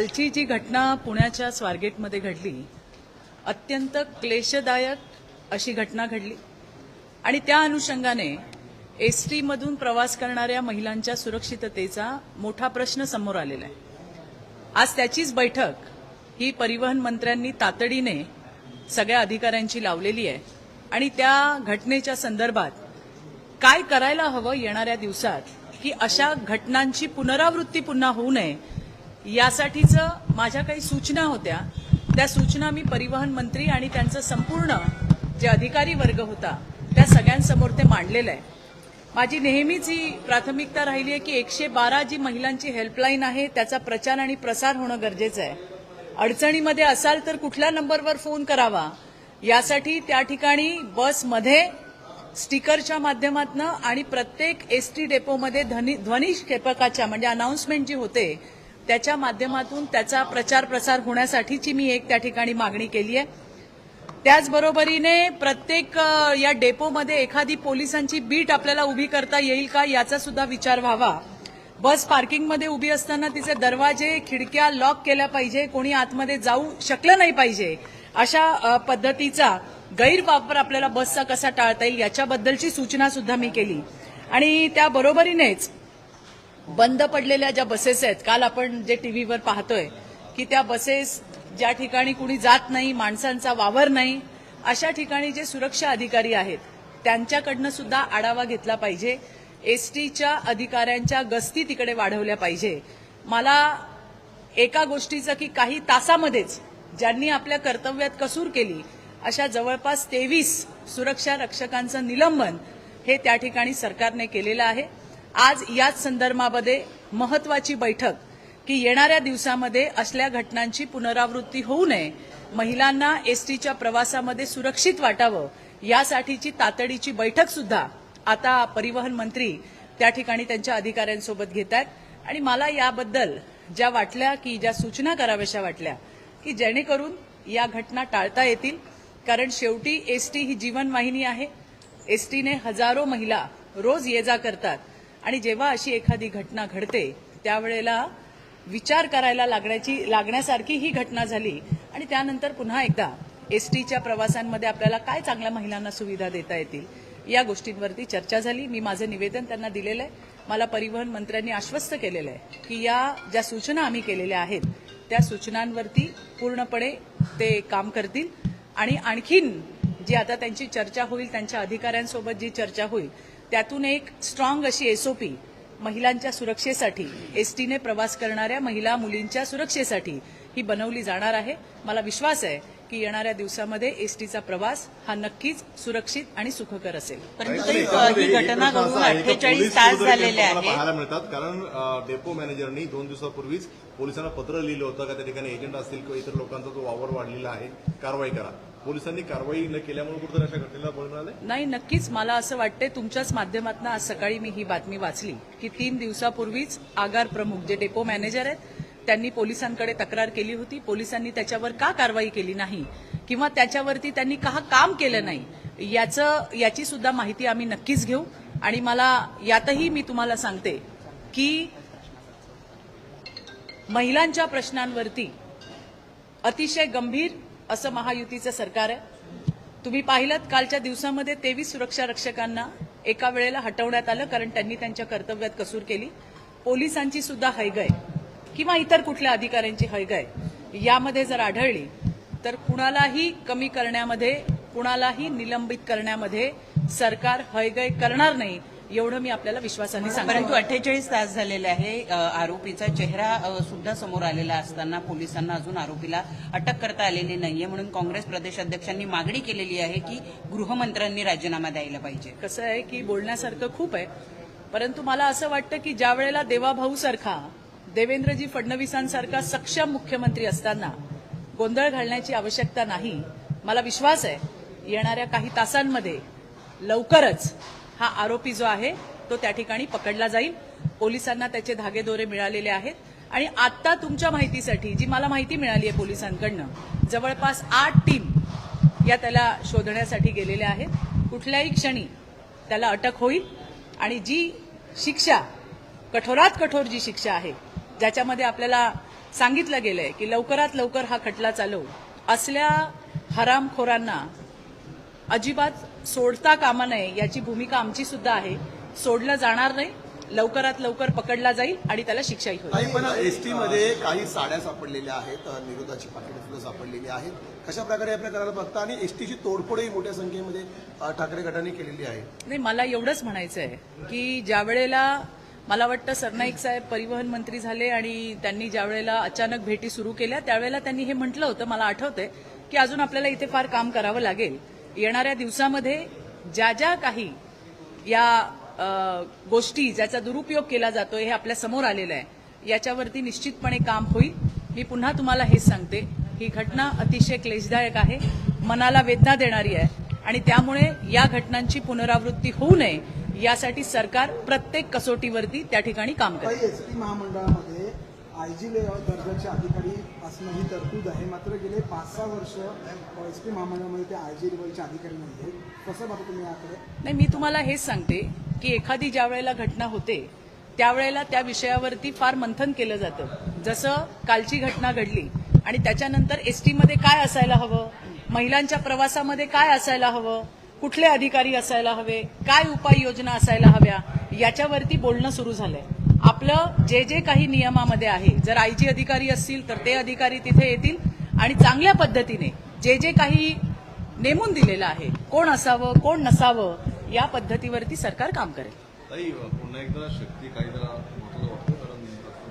कालची जी घटना पुण्याच्या स्वारगेटमध्ये घडली अत्यंत क्लेशदायक अशी घटना घडली. आणि त्या अनुषंगाने एस टीमधून प्रवास करणाऱ्या महिलांच्या सुरक्षिततेचा मोठा प्रश्न समोर आलेला आहे. आज त्याचीच बैठक ही परिवहन मंत्र्यांनी तातडीने सगळ्या अधिकाऱ्यांची लावलेली आहे. आणि त्या घटनेच्या संदर्भात काय करायला हवं येणाऱ्या दिवसात की अशा घटनांची पुनरावृत्ती पुन्हा होऊ नये यासाठीचं माझ्या काही सूचना होत्या. त्या सूचना मी परिवहन मंत्री आणि त्यांचं संपूर्ण जे अधिकारी वर्ग होता त्या सगळ्यांसमोर ते मांडलेलं आहे. माझी नेहमीच ही प्राथमिकता राहिली आहे की एकशे बारा जी महिलांची हेल्पलाईन आहे त्याचा प्रचार आणि प्रसार होणं गरजेचं आहे. अडचणीमध्ये असाल तर कुठल्या नंबरवर फोन करावा? यासाठी त्या ठिकाणी बसमध्ये स्टिकरच्या माध्यमातून आणि प्रत्येक एस टी डेपोमध्ये ध्वनी ध्वनिक्षेपकाच्या म्हणजे अनाऊन्समेंट जी होते त्याच्या माध्यमातून त्याचा प्रचार प्रसार होण्यासाठीची मी एक त्या ठिकाणी मागणी केली आहे. त्याचबरोबरीने प्रत्येक या डेपोमध्ये एखादी पोलिसांची बीट आपल्याला उभी करता येईल का याचा सुद्धा विचार व्हावा. बस पार्किंगमध्ये उभी असताना तिचे दरवाजे खिडक्या लॉक केल्या पाहिजे कोणी आतमध्ये जाऊ शकलं नाही पाहिजे अशा पद्धतीचा गैरवापर आपल्याला बसचा कसा टाळता येईल याच्याबद्दलची सूचना सुद्धा मी केली. आणि त्याबरोबरीनेच बंद पडलेल्या ज्या बसेस आहेत काल आपण जे टीव्हीवर पाहतोय की त्या बसेस ज्या ठिकाणी कुणी जात नाही माणसांचा वावर नाही अशा ठिकाणी जे सुरक्षा अधिकारी आहेत त्यांच्याकडनं सुद्धा आढावा घेतला पाहिजे. एस टीच्या अधिकाऱ्यांच्या गस्ती तिकडे वाढवल्या पाहिजे. मला एका गोष्टीचं की काही तासामध्येच ज्यांनी आपल्या कर्तव्यात कसूर केली अशा जवळपास तेवीस सुरक्षा रक्षकांचं निलंबन हे त्या ठिकाणी सरकारने केलेलं आहे. आज याच संदर्भामध्ये महत्वाची बैठक की येणाऱ्या दिवसामध्ये असल्या घटनांची पुनरावृत्ती होऊ नये महिलांना एसटीच्या प्रवासामध्ये सुरक्षित वाटावं यासाठीची तातडीची बैठक सुद्धा आता परिवहन मंत्री त्या ठिकाणी त्यांच्या अधिकाऱ्यांसोबत घेत आहेत. आणि मला याबद्दल ज्या वाटल्या की ज्या सूचना कराव्याशा वाटल्या की जेणेकरून या घटना टाळता येतील. कारण शेवटी एसटी ही जीवनवाहिनी आहे. एसटीने हजारो महिला रोज ये जा करतात. आणि जेव्हा अशी एखादी घटना घडते त्यावेळेला विचार करायला लागण्याची लागण्यासारखी ही घटना झाली. आणि त्यानंतर पुन्हा एकदा एसटीच्या प्रवासांमध्ये आपल्याला काय चांगल्या महिलांना सुविधा देता येतील या गोष्टींवरती चर्चा झाली. मी माझं निवेदन त्यांना दिलेलं आहे. मला परिवहन मंत्र्यांनी आश्वस्त केलेलं आहे की या ज्या सूचना आम्ही केलेल्या आहेत त्या सूचनांवरती पूर्णपणे ते काम करतील. आणि आणखीन जी आता त्यांची चर्चा होईल त्यांच्या अधिकाऱ्यांसोबत जी चर्चा होईल त्यातून एक स्ट्रॉंग अशी एसओपी महिलांच्या सुरक्षेसाठी एसटीने प्रवास करणाऱ्या महिला मुलींच्या सुरक्षेसाठी ही बनवली जाणार आहे. मला विश्वास आहे की येणाऱ्या दिवसामध्ये एसटीचा प्रवास हा नक्कीच सुरक्षित आणि सुखकर असेल. परंतु ही घटना घडून अठ्ठेचाळीस तास झालेले आहेत. पाहायला मिळतात. कारण डेपो मॅनेजरनी दोन दिवसापूर्वीच पोलिसांना पत्र लिहिलं होतं का त्या ठिकाणी एजंट असतील किंवा इतर लोकांचा जो वावर वाढलेला आहे कारवाई करा. पोलिसांनी कारवाई न केल्यामुळे कुठेतरी अशा घटनेला बळ मिळाले? नाही नक्कीच. मला असं वाटतंय तुमच्याच माध्यमातून आज सकाळी मी ही बातमी वाचली की तीन दिवसापूर्वीच आगार प्रमुख जे डेपो मॅनेजर आहेत त्यांनी पोलिसांकडे तक्रार केली होती. पोलिसांनी त्याच्यावर का कारवाई केली नाही? किंवा त्याच्यावरती त्यांनी का काम केलं नाही? याचं याची सुद्धा माहिती आम्ही नक्कीच घेऊ. आणि मला यातही मी तुम्हाला सांगते की महिलांच्या प्रश्नांवरती अतिशय गंभीर असं महायुतीचं सरकार आहे. तुम्ही पाहिलं कालच्या दिवसामध्ये तेवीस सुरक्षा रक्षकांना एका वेळेला हटवण्यात आलं कारण त्यांनी त्यांच्या कर्तव्यात कसूर केली. पोलिसांची सुद्धा हैगय. किंवा इतर कुठल्या अधिकाऱ्यांची हैगय यामध्ये जर आढळली तर कुणालाही कमी करण्यामध्ये कुणालाही निलंबित करण्यामध्ये सरकार हैगय करणार नाही एवढं मी आपल्याला विश्वासाने परंतु सांगतो अठ्ठेचाळीस तास झालेले आहे आरोपीचा चेहरा सुद्धा समोर आलेला असताना पोलिसांना अजून आरोपीला अटक करता आलेली नाहीये. म्हणून काँग्रेस प्रदेशाध्यक्षांनी मागणी केलेली आहे की गृहमंत्र्यांनी राजीनामा द्यायला पाहिजे. कसं आहे की बोलण्यासारखं खूप आहे परंतु मला असं वाटतं की ज्या वेळेला देवाभाऊ सारखा देवेंद्रजी फडणवीसांसारखा सक्षम मुख्यमंत्री असताना गोंधळ घालण्याची आवश्यकता नाही मला विश्वास आहे येणाऱ्या काही तासांमध्ये लवकरच हा आरोपी जो आहे तो त्या ठिकाणी पकडला जाईल. पोलिसांना त्याचे धागेदोरे मिळालेले आहेत. आणि आता तुमच्या माहितीसाठी जी मला माहिती मिळाली आहे पोलिसांकडनं जवळपास आठ टीम या त्याला शोधण्यासाठी गेलेल्या आहेत. कुठल्याही क्षणी त्याला अटक होईल. आणि जी शिक्षा कठोरात कठोर जी शिक्षा आहे ज्याच्यामध्ये आपल्याला सांगितलं गेलंय की लवकरात लवकर हा खटला चालवू असल्या हरामखोरांना अजिबात सोडता कामा नये याची भूमिका आमची सुद्धा आहे. सोडलं जाणार नाही लवकरात लवकर पकडला जाईल आणि त्याला शिक्षाही होईल. पण एसटी मध्ये काही साड्या सापडलेल्या आहेत निरोधाची पाकिटे सुद्धा सापडलेली आहेत. कशा प्रकारे या प्रकाराला बघता आणि एसटीची तोडफोडही मोठ्या संख्येमध्ये ठाकरे गटाने केलेली आहे? नाही मला एवढंच म्हणायचं आहे की ज्या वेळेला मला वाटतं सरनाईक साहेब परिवहन मंत्री झाले आणि त्यांनी ज्यावेळेला अचानक भेटी सुरू केल्या त्यावेळेला त्यांनी हे म्हटलं होतं मला आठवतंय की अजून आपल्याला इथे फार काम करावं लागेल. येणाऱ्या दिवसामध्ये ज्या ज्या काही या गोष्टी ज्याचा दुरुपयोग केला जातोय हे आपल्यासमोर आलेलं आहे याच्यावरती निश्चितपणे काम होईल. मी पुन्हा तुम्हाला हेच सांगते ही घटना अतिशय क्लेशदायक आहे मनाला वेदना देणारी आहे आणि त्यामुळे या घटनांची पुनरावृत्ती होऊ नये यासाठी सरकार प्रत्येक कसोटीवरती त्या ठिकाणी काम करेल काही एस टी महामंडळामध्ये आयजी दर्जाचे अधिकारी असणं ही तरतूद आहे. मात्र गेले पाच सहा वर्ष एस टी महामंडळामध्ये ते आयजी लेवलचे अधिकारी नाही कसं बघा तुम्ही याकडे? नाही मी तुम्हाला हेच सांगते की एखादी ज्या वेळेला घटना होते त्यावेळेला त्या विषयावरती फार मंथन केलं जातं. जसं कालची घटना घडली आणि त्याच्यानंतर एसटी मध्ये काय असायला हवं? महिलांच्या प्रवासामध्ये काय असायला हवं? कुठले अधिकारी असायला हवे? काय उपाययोजना असायला हव्या? याच्यावरती बोलणं सुरू झालंय. आपलं जे जे काही नियमामध्ये आहे जर आयजी अधिकारी असतील तर ते अधिकारी तिथे येतील आणि चांगल्या पद्धतीने जे जे काही नेमून दिलेलं आहे कोण असावं कोण नसावं या पद्धतीवरती सरकार काम करेल.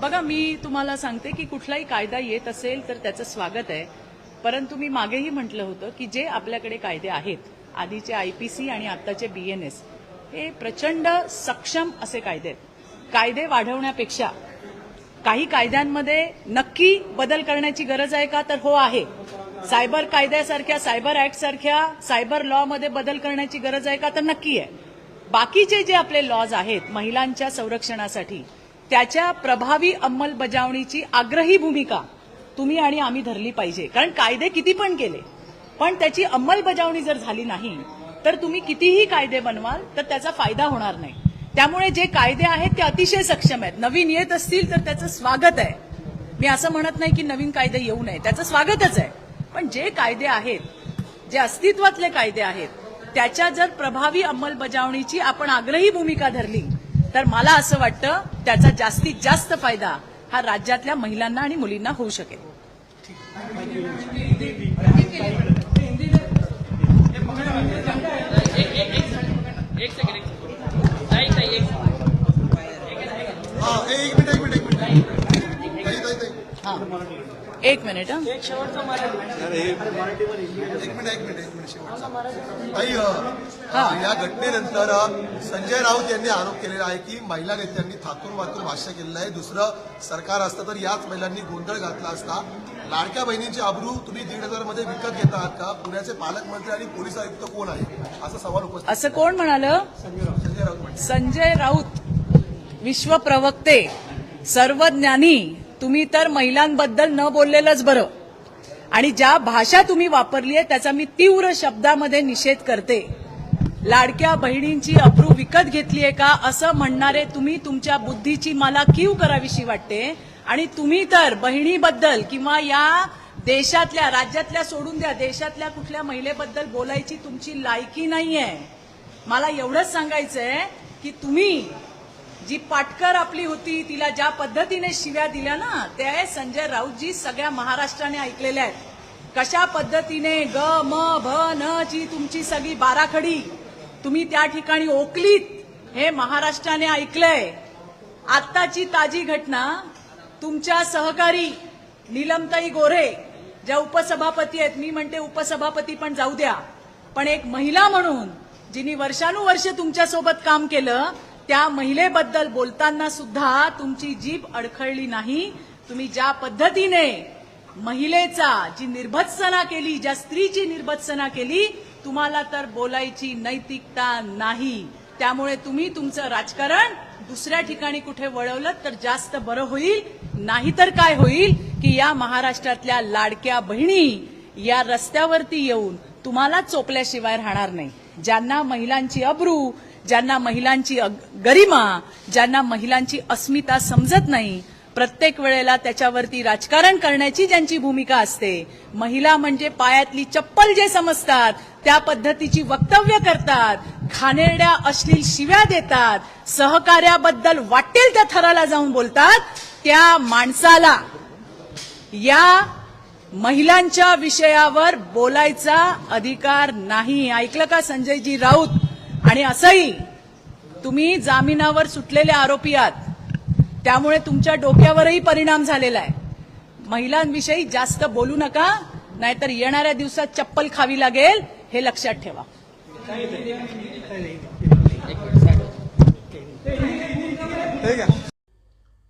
बघा मी तुम्हाला सांगते की कुठलाही कायदा येत असेल तर त्याचं स्वागत आहे. परंतु मी मागेही म्हटलं होतं की जे आपल्याकडे कायदे आहेत आधीचे आय पी सी आणि आत्ताचे एस हे प्रचंड सक्षम असे कायदे आहेत. कायदे वाढवण्यापेक्षा काही कायद्यांमध्ये नक्की बदल करण्याची गरज आहे का? तर हो आहे. सायबर कायद्यासारख्या सायबर ऍक्ट सारख्या सायबर लॉमध्ये बदल करण्याची गरज आहे का? तर नक्की आहे. बाकीचे जे आपले लॉज आहेत महिलांच्या संरक्षणासाठी त्याच्या प्रभावी अंमलबजावणीची आग्रही भूमिका तुम्ही आणि आम्ही धरली पाहिजे. कारण कायदे किती पण केले पण त्याची अंमलबजावणी जर झाली नाही तर तुम्ही कितीही कायदे बनवाल तर त्याचा फायदा होणार नाही. त्यामुळे जे कायदे आहेत ते अतिशय सक्षम आहेत. नवीन येत असतील तर त्याचं स्वागत आहे. मी असं म्हणत नाही की नवीन कायदे येऊ नये. त्याचं स्वागतच आहे. पण जे कायदे आहेत जे अस्तित्वातले कायदे आहेत त्याच्या जर प्रभावी अंमलबजावणीची आपण आग्रही भूमिका धरली तर मला असं वाटतं त्याचा जास्तीत जास्त फायदा हा राज्यातल्या महिलांना आणि मुलींना होऊ शकेल. एक सेकंड एक सेकंड एक हा ए, एक मिनिट एक मिनिट एक मिनिट. ताई, ताई, ताई. हा. एक मिनिट हा. एक शेवटचा मला यार हे एक मिनिट एक मिनिट एक मिनिट शेवटचा. ताई अ, या घटनेनंतर संजय राऊत यांनी आरोप केलेला आहे की महिला नेत्यांनी थातूर वातूर भाष्य केलेलं आहे. दुसरं सरकार असतं तर याच महिलांनी गोंधळ घातला असता. लाडक्या बहिणींची अब्रू तुम्ही दीड हजारमध्ये विकत घेत आहात का? पुण्याचे पालकमंत्री आणि पोलीस आयुक्त कोण आहे? असा सवाल उपस्थित असं कोण म्हणालं? संजय राऊत. संजय राऊत विश्व प्रवक्ते सर्वज्ञानी तुम्ही तर महिलांबद्दल न बोललेलंच बरं. आणि ज्या भाषा तुम्ही वापरली आहे त्याचा मी तीव्र शब्दामध्ये निषेध करते. लाडक्या बहिणींची अब्रू विकत घेतलीय का? असं म्हणणारे तुम्ही तुमच्या बुद्धीची मला कीव करावीशी वाटते? आणि तुम्ही तर बहिणीबद्दल किंवा या देशातल्या राज्यातल्या सोडून द्या देशातल्या कुठल्या महिलेबद्दल बोलायची तुमची लायकी नाहीये. मला एवढंच सांगायचंय की तुम्ही जी पाटकर आपली होती तिला ज्या पद्धतीने शिव्या दिल्या ना ते संजय राऊतजी सगळ्या महाराष्ट्राने ऐकलेल्या आहेत. कशा पद्धतीने ग म भ न ची तुमची सगळी बाराखडी तुम्ही त्या ठिकाणी ओकलीत हे महाराष्ट्राने ऐकलंय. आत्ताची ताजी घटना तुमच्या सहकारी नीलमताई गोरे ज्या उपसभापती आहेत मी म्हणते उपसभापती पण जाऊ द्या पण एक महिला म्हणून जिने वर्षानुवर्ष तुमच्यासोबत काम केलं त्या महिलेबद्दल बोलताना सुद्धा तुमची जीभ अडखळली नाही. तुम्ही ज्या पद्धतीने महिलेचा जी निर्भत्सना केली ज्या स्त्रीची निर्भत्सना केली तुम्हाला तर बोलायची नैतिकता नाही. त्यामुळे तुम्ही तुमचं राजकारण दुसऱ्या ठिकाणी कुठे वळवलं तर जास्त बरं होईल. नाहीतर काय होईल की या महाराष्ट्रातल्या लाडक्या बहिणी या रस्त्यावरती येऊन तुम्हाला चोपल्याशिवाय राहणार नाही. ज्यांना महिलांची अब्रू ज्यांना महिलांची गरिमा ज्यांना महिलांची अस्मिता समजत नाही प्रत्येक वेळेला त्याच्यावरती राजकारण करण्याची ज्यांची भूमिका असते महिला म्हणजे पायातली चप्पल जे समजतात त्या पद्धतीची वक्तव्य करतात घाणेरड्या अश्लील शिव्या देतात सहकार्याबद्दल वाटेल त्या थराला जाऊन बोलतात त्या माणसाला या महिलांच्या विषयावर बोलायचा अधिकार नाही. ऐकलं का संजयजी राऊत? आणि असंही तुम्ही जामिनावर सुटलेले आरोपी आहात त्यामुळे तुमच्या डोक्यावरही परिणाम झालेला आहे. महिलांविषयी जास्त बोलू नका नाहीतर येणाऱ्या दिवसात चप्पल खावी लागेल हे लक्षात ठेवा. ठीक आहे.